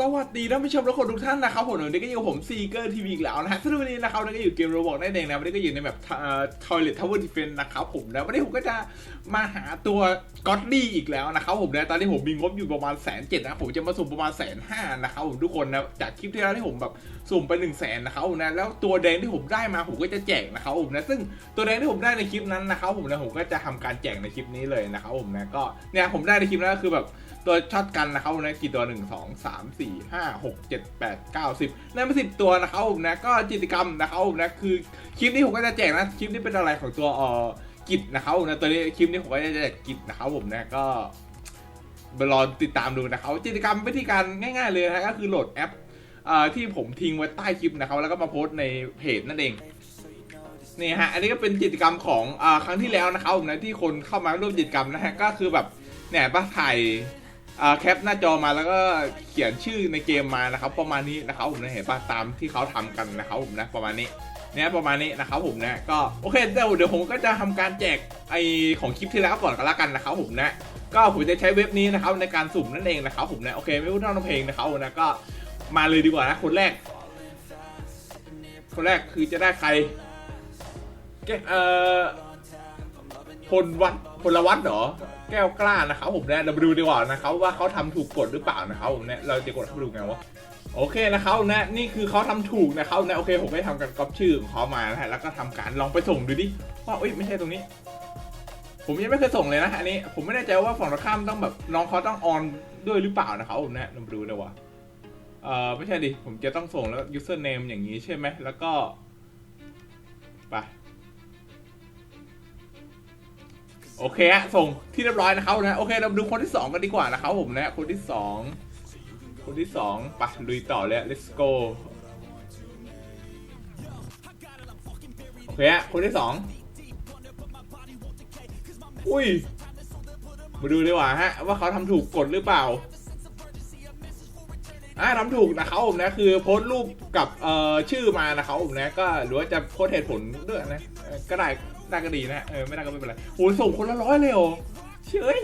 สวัสดีท่านผู้ชมและคนทุกท่านนะครับผมวันนี้ก็อยู่ผมซีเกอร์ทีวีอีกแล้วนะฮะซึ่งวันนี้นะครับเราก็อยู่เกมโรบอกได้เองนะวันนี้ก็อยู่ในแบบทอยเลททาวเวอร์ดิเฟนนะครับผมนะวันนี้ผมก็จะมาหาตัวก็อดดี้อีกแล้วนะครับผมนะตอนนี้ผมมีงบอยู่ประมาณแสนเจ็ดนะผมจะมาสุ่มประมาณแสนห้านะครับผมทุกคนนะจากคลิปที่แล้วที่ผมแบบสุ่มไปหนึ่งแสนนะครับผมนะแล้วตัวแดงที่ผมได้มาผมก็จะแจกนะครับผมนะซึ่งตัวแดงที่ผมได้ในคลิปนั้นนะครับผมนะผมก็จะทำการแจกในคลิปนี้เลยนะครับผมนะก็เนี่ยผมได้ในคลิปนั้นก็คือแบบตัวช็อตกันนะครับนะกี่ตัวหนึ่งสองสามสี่ห้าหกเจ็ดแปดเก้าสิบนั่นเป็นสิบตัวนะครับผมนะก็กิจกรรมนะครับผมนะคือคลิปนี้ผมก็จะแจกนะคลิปนี้เป็นอะไรของตัวเอ่อกิจนะครับผมนะตัวนี้คลิปนี้ผมก็จะแจกกิจนะครับผมนะก็ไปรอติดตามดูนะครับกิจกรรมวิธีการง่าย ๆเลยนะก็คือโหลดแอปเอ่อที่ผมทิ้งไว้ใต้คลิปนะครับแล้วก็มาโพสต์ในเพจนั่นเองนี่ฮะอันนี้ก็เป็นกิจกรรมของอ่าครั้งที่แล้วนะครับผมนะที่คนเข้ามาร่วมกิจกรรมนะฮะก็คือแบบเนี่ยป้าถ่าย แคปหน้าจอมาแล้วก็เขียนชื่อในเกมมานะครับ ประมาณนี้นะครับผมนะเห็นป่ะตามที่เขาทำกันนะครับผมนะประมาณนี้เนี่ยประมาณนี้นะครับผมนะก็โอเคเดี๋ยวเดี๋ยวผมก็จะทำการแจกไอของคลิปที่แล้วก่อนก็แล้วกันนะครับผมนะก็ผมจะใช้เว็บนี้นะครับในการสุ่มนั่นเองนะครับผมนะโอเคไม่พูดเท่าน้ำเพลงนะครับผมนะก็มาเลยดีกว่านะคนแรก คนแรกคือจะได้ใครแกเอ่อพลวัด พลวัตเหรอ แก้วกล้านะครับผมเนี่ยเราไปดูดีกว่านะครับว่าเขาทำถูกกฎหรือเปล่านะครับผมเนี่ยเราจะกดเข้าไปดูไงวะโอเคนะครับนะนี่คือเขาทำถูกนะครับนะโอเคผมได้ทำการก๊อปชื่อของเขามานะฮะแล้วก็ทำการลองไปส่งดูดิว่าเอ้ยไม่ใช่ตรงนี้ ผมยังไม่เคยส่งเลยนะอันนี้ผมไม่แน่ใจว่าฝั่งตรงข้ามต้องแบบน้องเขาต้องออนด้วยหรือเปล่านะครับผมเนี่ยเราไปดูดีกว่าเอ่อไม่ใช่ดิผมจะต้องส่งแล้ว username อย่างนี้ใช่ไหมแล้วก็ไป โอเคฮะส่งที่เรียบร้อยนะครับนะโอเคเรามาดูคนที่สองกันดีกว่านะครับผมนะคนที่สองคนที่สองไปลุยต่อเลย let's go โอเคฮะคนที่สองอุ้ย มาดูดีกว่าฮะ ว่าเขาทำถูกกฎหรือเปล่าอ่าทำถูกนะครับผมนะคือโพสต์รูปกับเอ่อชื่อมานะครับผมนะก็หรือว่าจะโพสต์เหตุผลด้วยนะก็ได้ ได้ก็ดีนะเออไม่ได้ก็ไม่เป็นไรโอ้ยส่งคนละร้อยเลยเหรอเฉย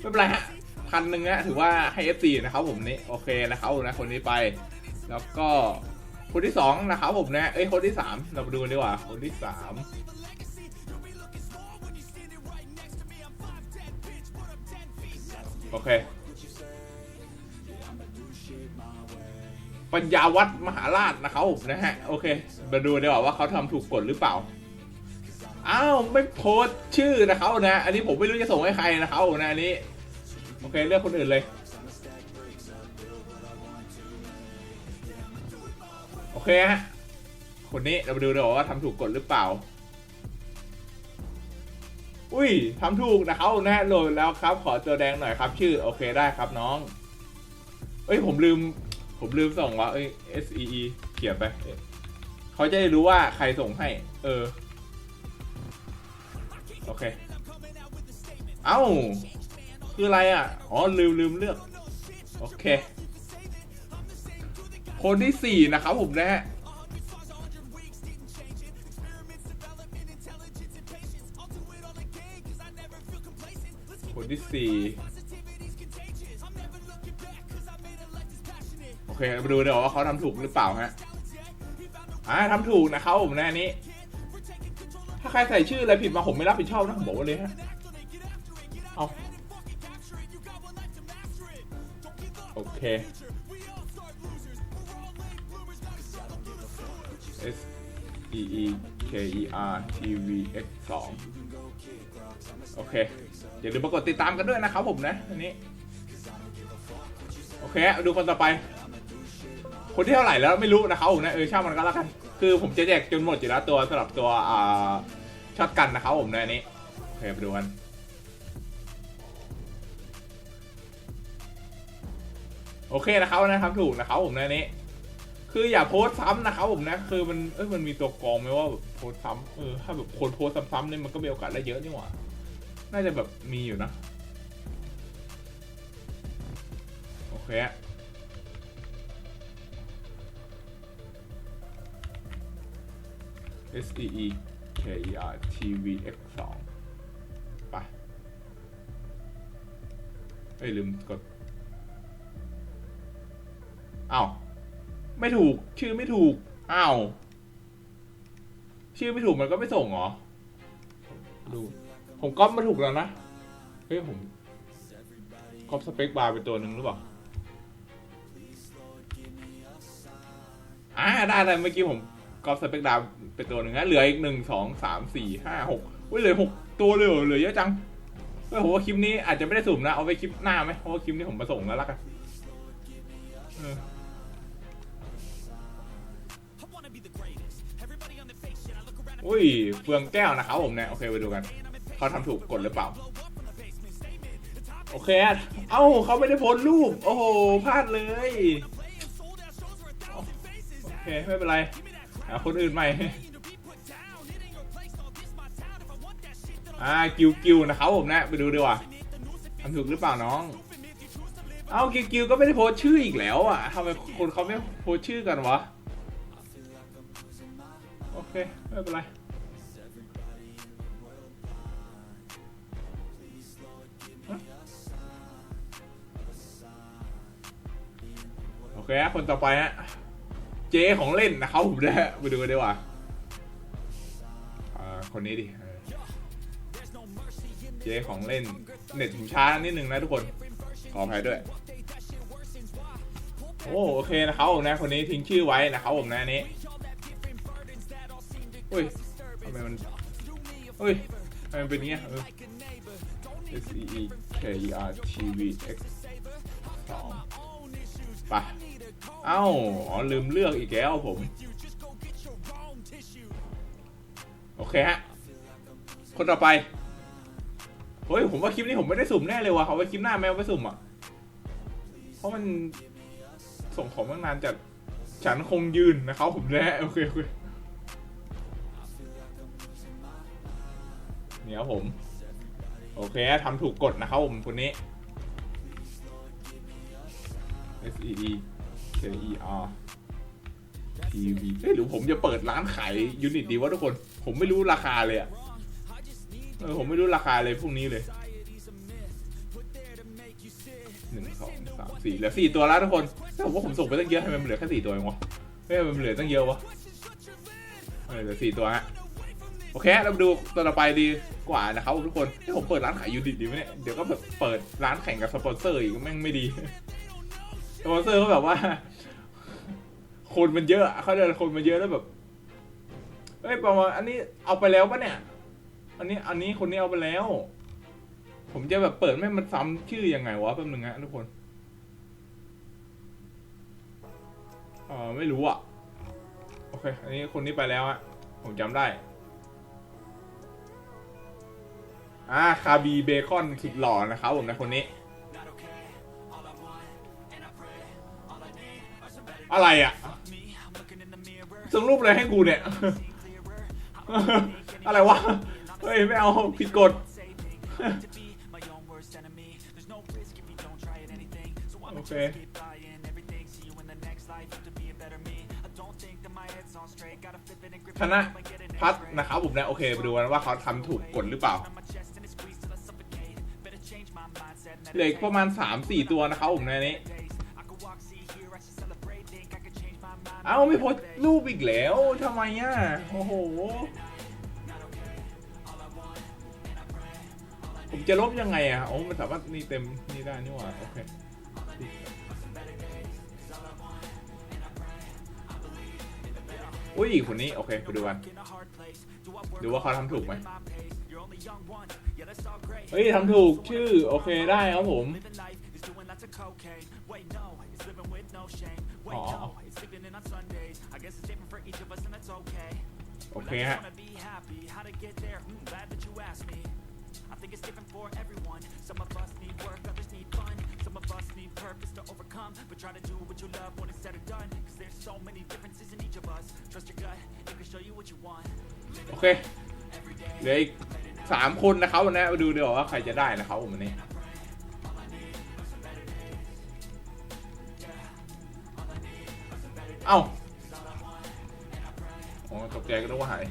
ไม่เป็นไรฮะพันหนึ่งนะถือว่าให้ FC นะครับผมนี่โอเคนะครับนะคนนี้ไป แล้วก็คนที่สองนะครับผมนะเอ้ยคนที่สามเรามาดูกันดีกว่า คนที่สามโอเค ปัญญาวัฒมหาราชนะครับผมนะฮะ โอเค มาดูดีกว่าว่าเขาทำถูกกฎหรือเปล่า อ้าวไม่โพสชื่อนะครับนะ อันนี้ผมไม่รู้จะส่งให้ใครนะครับนะอันนี้ โอเคเลือกคนอื่นเลย โอเคฮะ คนนี้เรามาดูดีกว่าว่าทำถูกกฎหรือเปล่า อุ้ยทำถูกนะครับนะโหลดแล้วครับ ขอตัวแดงหน่อยครับ ชื่อโอเคได้ครับน้อง เอ้ยผมลืม ผมลืมส่งว่าเอ้ย S E E เขียนไป เขาจะได้รู้ว่าใครส่งให้ เออ โอเค เอ้า คืออะไรอะ อ๋อ ลืมลืมเลือก โอเค คนที่สี่นะครับผมนะฮะคนที่สี่โอเคมาดูเดี๋ยวว่าเขาทำถูกหรือเปล่าฮะอ่าทำถูกนะครับผมนะอันนี้ ถ้าใครใส่ชื่ออะไรผิดมาผมไม่รับผิดชอบนะผมบอกไว้เลยฮะ เอา โอเค S E E K E R T V X 2โอเคอย่าลืมมากดติดตามกันด้วยนะครับผมนะ อันนี้ โอเค ดูคนต่อไป คนที่เท่าไหร่แล้วไม่รู้นะครับผมนะ เออช่างมันก็แล้วกัน คือผมจะแจกจนหมดอยู่แล้วตัวสำหรับตัวอ่าช็อตกันนะครับผมนอันนี้โอเคไปดูกันโอเคนะครับนะครับถูกนะครับผมนะอันนี้ คืออย่าโพสซ้ำนะครับผมนะ คือมันเอ้ยมันมีตัวกองไหมว่าโพสซ้ำเออถ้าแบบคนโพสซ้ำๆเนี่ยมันก็มีโอกาสได้เยอะนี่หว่า น่าจะแบบมีอยู่นะโอเค S E E K E R T V X 2ไปเอ้ยลืมกดอ้าวไม่ถูกชื่อไม่ถูกอ้าวชื่อไม่ถูกมันก็ไม่ส่งหรอ ดู ผมก๊อปมาถูกแล้วนะ เฮ้ยผมก๊อปสเปคบาร์เป็นตัวหนึ่งหรือเปล่า อ่าได้ได้เมื่อกี้ผม ก๊อปสเปคดาร์เป็นตัวหนึ่งนะเหลืออีกหนึ่งสองสามสี่ห้าหกเฮ้ยเหลือหกตัวเลยเหลือเยอะจังเฮ้ยผมว่าคลิปนี้อาจจะไม่ได้สุ่มนะ เอาไปคลิปหน้าไหมเพราะว่าคลิปนี้ผมมาส่งแล้วละกันอุ้ยเฟืองแก้วนะครับผมเนี่ยโอเคไปดูกันเขาทำถูกกดหรือเปล่า โอเค เอ้าเขาไม่ได้โพสรูป โอ้โหพลาดเลย โอเค ไม่เป็นไร หาคนอื่นใหม่อ่ากิวกิวนะครับผมนะไปดูดีกว่าทำถูกหรือเปล่าน้อง เอากิวกิวก็ไม่ได้โพสชื่ออีกแล้วอะทำไมคนเขาไม่โพสชื่อกันวะโอเคไม่เป็นไรโอเคคนต่อไปฮะ เจของเล่นนะครับผมนะฮะไปดูกันดีกว่าคนนี้ดิเออเจของเล่น เน็ตผมช้านิดนึงนะทุกคน ขออภัยด้วย โอ้โอเคนะครับผมนะ คนนี้ทิ้งชื่อไว้นะครับผมนะนี้อุ้ยทำไมมันอุ้ยทำไมเป็นย่างเงี้ยเออ S E E K E R T V X สองไป เอ้าอ๋อลืมเลือกอีกแล้วผม โอเคฮะ คนต่อไป เฮ้ย ผมว่าคลิปนี้ผมไม่ได้สุ่มแน่เลยว่ะเขาไว้คลิปหน้าแมวไปสุ่มอะ เพราะมันส่งของมานานจัด ฉันคงยืนนะครับผมแน่โอเคโอเคเนี่ยครับผม โอเคทำถูกกฎนะครับผมคนนี้ S E E K E R T V เอ้ยหรือผมจะเปิดร้านขายยูนิตดีวะทุกคน ผมไม่รู้ราคาเลยอะเออผมไม่รู้ราคาเลยพวกนี้เลยหนึ่งสองสามสี่เหลือสี่ตัวแล้วทุกคนแต่ผมว่าผมส่งไปตั้งเยอะทำไมมันเหลือแค่สี่ตัวเองวะเฮ้ยมันเหลือตั้งเยอะวะเออเหลือสี่ตัวฮะโอเคเรามาดูตัวต่อไปดีกว่านะครับทุกคนที่ผมเปิดร้านขายยูนิตดีไหมเนี่ยเดี๋ยวก็แบบเปิดร้านแข่งกับสปอนเซอร์อีกแม่งไม่ดี สปอนเซอร์เขาแบบว่า คนมันเยอะเขาเดินคนมันเยอะแล้วแบบเอ้ยประมาณอันนี้เอาไปแล้วปะเนี่ย อันนี้อันนี้คนนี้เอาไปแล้ว ผมจะแบบเปิดไม่มันซ้ำชื่อยังไงวะแป๊บนึงฮะทุกคนเออไม่รู้อะโอเค อันนี้คนนี้ไปแล้วอะผมจำได้อ่าคาบีเบคอนสุดหล่อนะครับผมนะคนนี้ อะไรอะส่งรูปอะไรให้กูเนี่ย อะไรวะ เฮ้ย ไม่เอาผิดกฎโอเคชนะพัดนะครับผมนะโอเคไปดูกันว่าเขาทำถูกกฎหรือเปล่าเหลืออีกประมาณ 3-4 ตัวนะครับผมในนี้ เอ้าไม่โพสรูปอีกแล้วทำไมอะโอ้โห ผมจะลบยังไงอะโอ้มันสามารถนี่เต็มนี่ได้นี่หว่าโอเคอุ้ยคนนี้โอเคไปดูกันดูว่าเขาทำถูกไหมเฮ้ยทำถูกชื่อโอเคได้ครับผมอ๋อ โอเคฮะ I think it's different for everyone. Some of us need work, others need fun. Some of us need purpose to overcome. But try to do what you love when it's said or done. Cause there's so many differences in each of us. Trust your gut, it can show you what you want. โอเคเหลืออีกสามคนนะครับวันนี้มาดูดีกว่าว่าใครจะได้นะครับผมวันนี้ เอ้าอ๋อตกใจก็นึกว่าหาย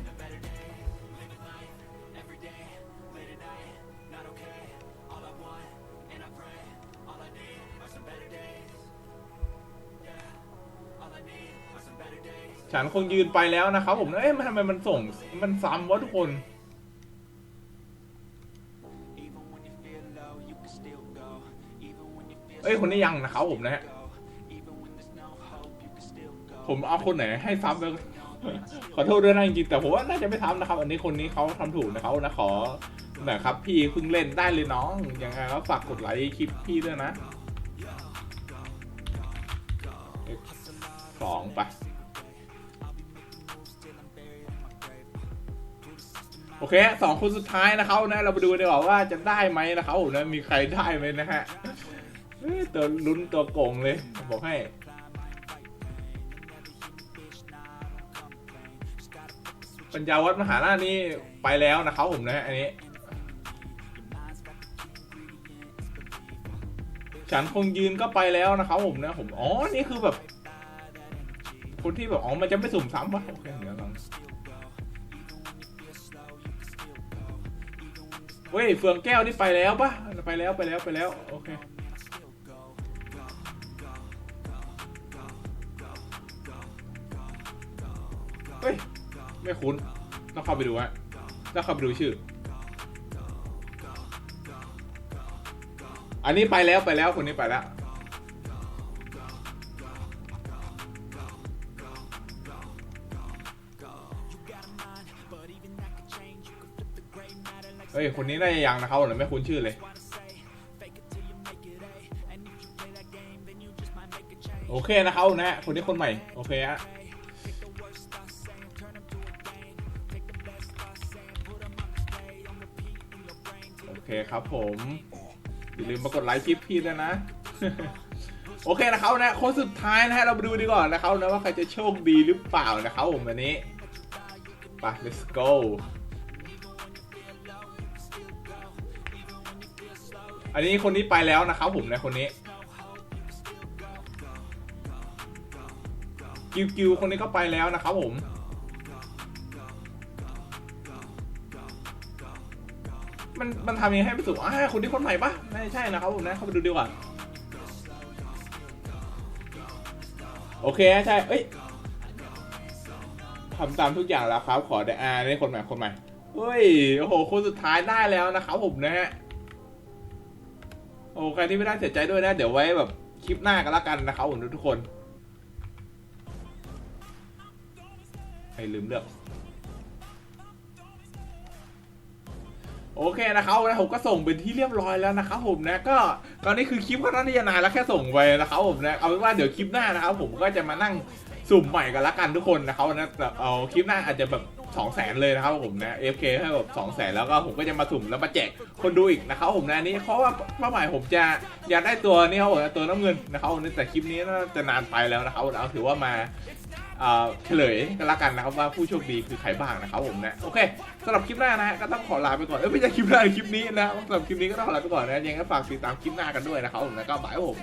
ฉันคงยืนไปแล้วนะครับผม เอ๊ะมันทำไมมันส่ง มันซ้ำวะทุกคน เอ้ย คนนี้ยังนะครับผมนะฮะ ผมเอาคนไหนให้ซ้ำไปขอโทษด้วยนะจริงๆแต่ผมว่าน่าจะไม่ซ้ำนะครับ อันนี้คนนี้เขาทำถูกนะครับนะขอน่อยครับ พี่เพิ่งเล่นได้เลยน้องยังไงก็ฝากกดไลค์คลิปพี่ด้วยนะสองไปโอเคสองคนสุดท้ายนะครับนะเรามาดูดีกว่าว่าจะได้ไหมนะครับนะมีใครได้ไหมนะฮะตัวลุ้นตัวโกงเลย บอกให้ ปัญญาวัฒน์มหาราชนี่ไปแล้วนะครับผมนะอันนี้ฉันคงยืนก็ไปแล้วนะครับผมนะผมอ๋อนี่คือแบบ คนที่แบบอ๋อมันจะไม่สุ่มซ้ำวะโอเคเดี๋ยวลองเว้ยเฟืองแก้วนี่ไปแล้วปะไปแล้วไปแล้วไปแล้วโอเค ไม่คุ้น ต้องเข้าไปดูฮะต้องเข้าไปดูชื่อ อันนี้ไปแล้วไปแล้วคนนี้ไปแล้วเฮ้ย คนนี้ได้ยังนะครับผมไม่คุ้นชื่อเลย โอเคนะครับนะ คนนี้คนใหม่ โอเคฮะ เคครับผม อย่าลืมมากดไลค์คลิปพี่ด้วยนะ โอเคนะครับนะคนสุดท้ายนะฮะเรามาดูดีก่อนนะครับนะว่าใครจะโชคดีหรือเปล่านะครับผมวันนี้ไป let's go อันนี้คนนี้ไปแล้วนะครับผมนะคนนี้กิวกิวคนนี้ก็ไปแล้วนะครับผม มันมันทำยังไงให้ไปสู่อ่าคนนี้คนใหม่ปะไม่ใช่นะครับผมนะเข้าไปดูดีกว่าโอเคใช่เอ้ยทำตามทุกอย่างแล้วครับขอได้อ่านี่คนใหม่คนใหม่เฮ้ยโอ้โหคนสุดท้ายได้แล้วนะครับผมนะฮะโอ้ใครที่ไม่ได้เสียใจด้วยนะ เดี๋ยวไว้แบบคลิปหน้ากันละกันนะครับผมทุกคนให้ลืมเลือก โอเคนะครับนะผมก็ส่งเป็นที่เรียบร้อยแล้วนะครับผมนะก็ตอนนี้คือคลิปก็น่าจะนานแล้วแค่ส่งไปนะครับผมนะเอาเป็นว่าเดี๋ยวคลิปหน้านะครับผมก็จะมานั่งสุ่มใหม่กันละกันทุกคนนะครับนะแต่เอาคลิปหน้าอาจจะแบบ 2 0 0 0 0 0เลยนะครับผมนะ FK ให้แบบ2 0 0 0 0 0แล้วก็ผมก็จะมาสุ่มแล้วมาแจกคนดูอีกนะครับผมนะอันนี้เพราะว่าเป้าหมายผมจะอยากได้ตัวนี้ครับผมตัวน้ำเงินนะครับผมแต่คลิปนี้น่าจะนานไปแล้วนะครับเอาถือว่ามาเฉลยกันละกันนะครับว่าผู้โชคดีคือใครบ้างนะครับผมนะโอเคสำหรับคลิปหน้านะฮะก็ต้องขอลาไปก่อนเอ้ยไม่ใช่คลิปหน้าคลิปนี้นะสำหรับคลิปนี้ก็ต้องขอลาไปก่อนนะยังไงก็ฝากติดตามคลิปหน้ากันด้วยนะครับผมนะก็บายผม